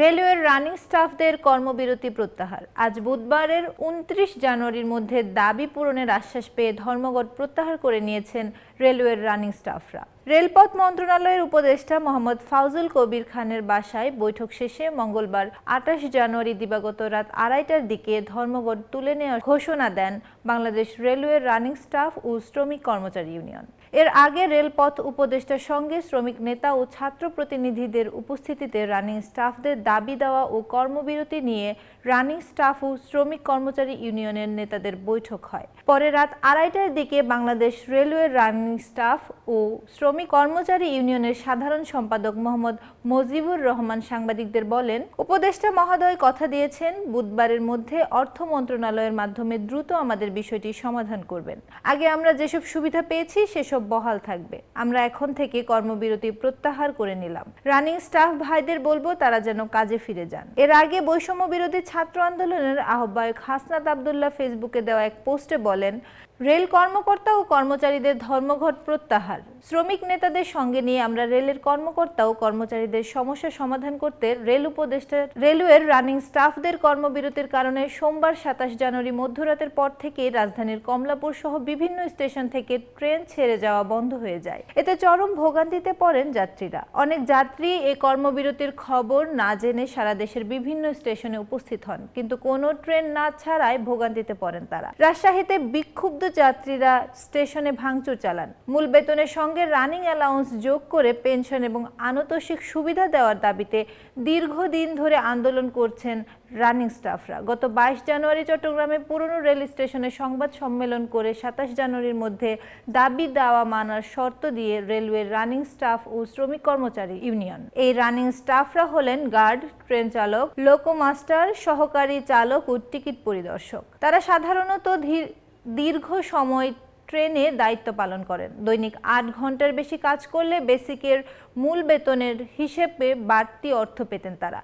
রেলওয়ের রানিং স্টাফদের কর্মবিরতি প্রত্যাহার। আজ বুধবারের উনত্রিশ জানুয়ারির মধ্যে দাবি পূরণের আশ্বাস পেয়ে ধর্মঘট প্রত্যাহার করে নিয়েছেন রেলওয়ের রানিং স্টাফরা। রেলপথ মন্ত্রণালয়ের উপদেষ্টা মোহাম্মদ ফাউজুল কবির খানের বাসায় বৈঠক শেষে মঙ্গলবার আঠাশ জানুয়ারি দিবাগত রাত আড়াইটার দিকে ধর্মঘট তুলে নেওয়ার ঘোষণা দেন বাংলাদেশ রেলওয়ের রানিং স্টাফ ও শ্রমিক কর্মচারী ইউনিয়ন। এর আগে রেলপথ উপদেষ্টার সঙ্গে শ্রমিক নেতা ও ছাত্র প্রতিনিধিদের উপস্থিতিতে রানিং স্টাফদের দাবি দেওয়া ও কর্মবিরতি নিয়ে রানিং স্টাফ ও শ্রমিক কর্মচারী ইউনিয়নের নেতাদের বৈঠক হয়। পরে রাত আড়াইটার দিকে বাংলাদেশ রেলওয়ের রানিং স্টাফ ও শ্রমিক কর্মচারী ইউনিয়নের সাধারণ সম্পাদক মোহাম্মদ মজিবুর রহমান সাংবাদিকদের বলেন, উপদেষ্টা মহোদয় কথা দিয়েছেন, বুধবারের মধ্যে অর্থ মন্ত্রণালয়ের মাধ্যমে দ্রুত আমাদের বিষয়টি সমাধান করবেন। আগে আমরা যেসব সুবিধা পেয়েছি, সেসব বহাল থাকবে। আমরা এখন থেকে কর্মবিরতি প্রত্যাহার করে নিলাম। রানিং স্টাফ ভাইদের বলব, তারা যেন কাজে ফিরে যান। এর আগে বৈষম্য বিরোধী ছাত্র আন্দোলনের আহ্বায়ক হাসনাত আবদুল্লাহ ফেসবুকে দেওয়া এক পোস্টে বলেন রেল কর্মকর্তা ও কর্মচারীদের ধর্মঘট প্রত্যাহার। শ্রমিক নেতাদের সঙ্গে নিয়ে আমরা রেলের কর্মকর্তা ও কর্মচারীদের সমস্যা সমাধান করতে রেল উপদেষ্টা রেলওয়ের রানিং স্টাফদের কর্মবিরতির কারণে সোমবার সাতাশ জানুয়ারি মধ্যরাতের পর থেকে রাজধানীর কমলাপুর সহ বিভিন্ন স্টেশন থেকে ট্রেন ছেড়ে যাওয়া বন্ধ হয়ে যায়। এতে চরম ভোগান্তিতে পড়েন যাত্রীরা। অনেক যাত্রী এই কর্মবিরতির খবর না জেনে সারা দেশের বিভিন্ন স্টেশনে উপস্থিত হন, কিন্তু কোনো ট্রেন না ছাড়াই ভোগান্তিতে পড়েন তারা। রাজশাহীতে বিক্ষুব্ধ যাত্রীরা স্টেশনে ভাঙচুর চালান। মূল বেতনের সঙ্গে রানিং অ্যালাউন্স যোগ করে পেনশন এবং আনতোষিক সুবিধা দেওয়ার দাবিতে দীর্ঘদিন ধরে আন্দোলন করছেন রানিং স্টাফরা। গত বাইশ জানুয়ারি চট্টগ্রামে পুরনো রেল স্টেশনে সংবাদ সম্মেলন করে সাতাশ জানুয়ারির মধ্যে দাবি দেওয়া মানার শর্ত দিয়ে রেলওয়ের রানিং স্টাফ ও শ্রমিক কর্মচারী ইউনিয়ন। এই রানিং স্টাফরা হলেন গার্ড, ট্রেন চালক, লোকোমাস্টার, সহকারী চালক ও টিকিট পরিদর্শক। তারা সাধারণত ধীর দীর্ঘ সময় ট্রেনে দায়িত্ব পালন করেন। দৈনিক আট ঘণ্টার বেশি কাজ করলে বেসিকের মূল বেতনের হিসেবে বাড়তি অর্থ পেতেন তারা।